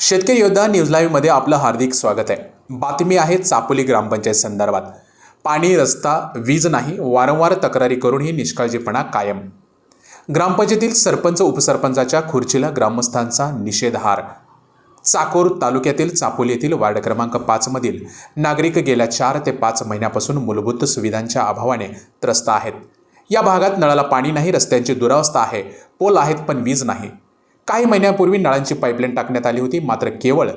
शेतकरी योद्धा न्यूज लाईव्हमध्ये आपलं हार्दिक स्वागत आहे. बातमी आहे चापोली ग्रामपंचायत संदर्भात. पाणी रस्ता वीज नाही वारंवार तक्रारी करूनही निष्काळजीपणा कायम. ग्रामपंचायतील सरपंच उपसरपंचाच्या खुर्चीला ग्रामस्थांचा निषेधहार. चाकोर तालुक्यातील चापोली येथील वार्ड क्रमांक पाचमधील नागरिक गेल्या चार ते पाच महिन्यापासून मूलभूत सुविधांच्या अभावाने त्रस्त आहेत. या भागात नळाला पाणी नाही रस्त्यांची दुरावस्था आहे. पोल आहेत पण वीज नाही. काही महिन्यापूर्वी नळांची पाईपलाईन टाकण्यात आली होती. मात्र केवळ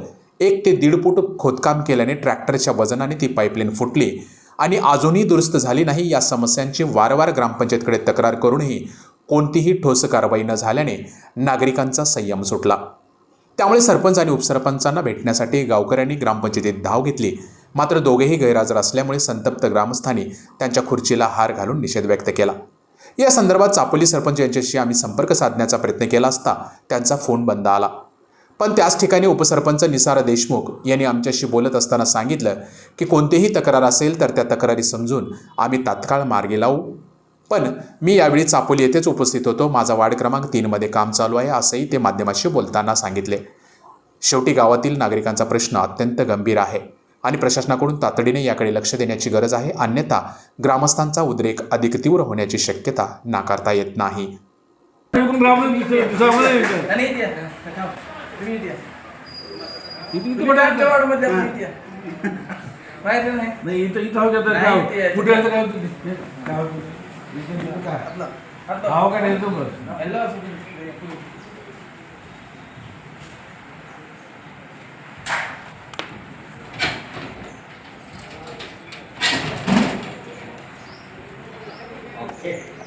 एक ते दीड फूट खोदकाम केल्याने ट्रॅक्टरच्या वजनाने ती पाईपलाईन फुटली आणि अजूनही दुरुस्त झाली नाही. या समस्यांची वारंवार ग्रामपंचायतकडे तक्रार करूनही कोणतीही ठोस कारवाई न झाल्याने नागरिकांचा संयम सुटला. त्यामुळे सरपंच आणि उपसरपंचांना भेटण्यासाठी गावकऱ्यांनी ग्रामपंचायतीत धाव घेतली. मात्र दोघेही गैरहजर असल्यामुळे संतप्त ग्रामस्थांनी त्यांच्या खुर्चीला हार घालून निषेध व्यक्त केला. या संदर्भात चापोली सरपंच यांच्याशी आम्ही संपर्क साधण्याचा प्रयत्न केला असता त्यांचा फोन बंद आला. पण त्याच ठिकाणी उपसरपंच निसारा देशमुख यांनी आमच्याशी बोलत असताना सांगितलं की कोणतीही तक्रार असेल तर त्या तक्रारी समजून आम्ही तात्काळ मार्गी लावू. पण मी यावेळी चापोली येथेच उपस्थित होतो. माझा वार्ड क्रमांक तीनमध्ये काम चालू आहे असंही ते माध्यमाशी बोलताना सांगितले. शेवटी गावातील नागरिकांचा प्रश्न अत्यंत गंभीर आहे. आणि प्रशासनाकडून तातडीने याकडे लक्ष देण्याची गरज आहे अन्यथा ग्रामस्थांचा उद्रेक अधिक तीव्र होण्याची शक्यता नाकारता येत नाही इकडून Okay.